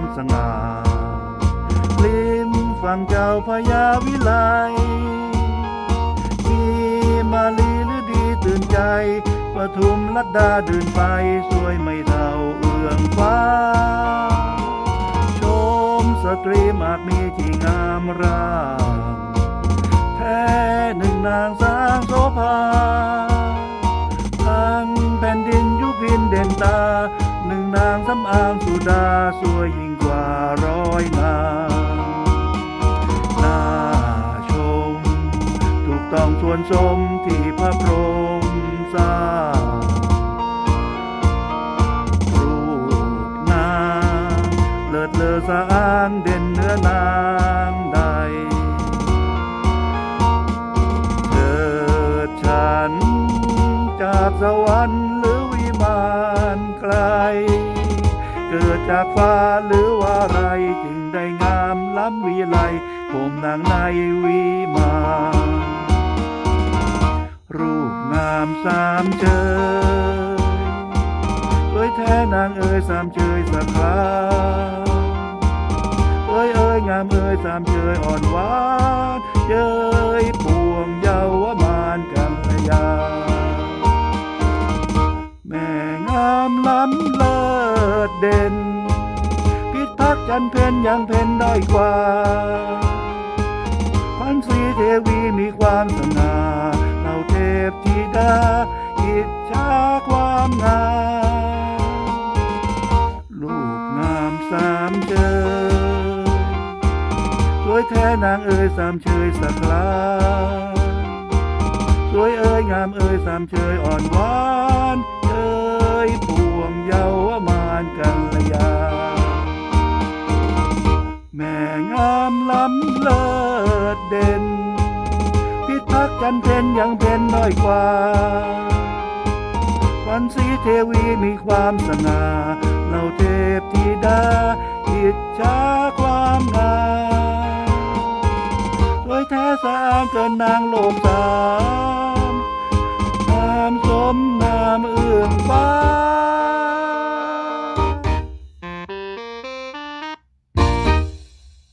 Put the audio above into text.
ความสง่าริมฝั่งเจ้าพญาวิไลมีมาลีหรือดีตื่นใจปทุมลัดดาเดินไปสวยไม่เท่าเอื้องฟ้า ชมสตรีมากมีที่งามรา สำอางสุดาสวยยิ่งกว่าร้อยนางน่าชม ถูกต้องส่วนสมที่พระพรหมสร้างรูปนางเลิศเลอสะอ้างเด่นเนื้อนางใดเถิดฉันจากสวรรค์ กิดจากฟ้าหรือว่าไรจึงได้งามล้ำวิไลผมนางในวิมานรูปงามสามเชยสวยแท้นางเอ๋ยสามเชยสักคราเอ้ยเอ้ยงามเอ้ยสามเชยอ่อนหวานเย้ยปวงเยาว เด่น พิทักษ์จันเพนยังเพนด้อยกว่าควันสีเทวีมีความสง่าเราเทพธิดาอิจฉาความงามลูกงามสามเชยสวยแท้นางเอ๋ยสามเชยสักลาสวยเอ้ยงามเอ้ยสามเชยอ่อนหวานเอ้ยปวงเยาวมานกัลยาามล้ำเลิศเด่น พิทักษ์จันเพนยังเพนน้อยกว่าวันสีเทวีมีความสง่าเราเทพธิดาอิจฉาความงามสวยแท้สะอางเกินนางโลกสามนามสมนามเอื้องฟ้า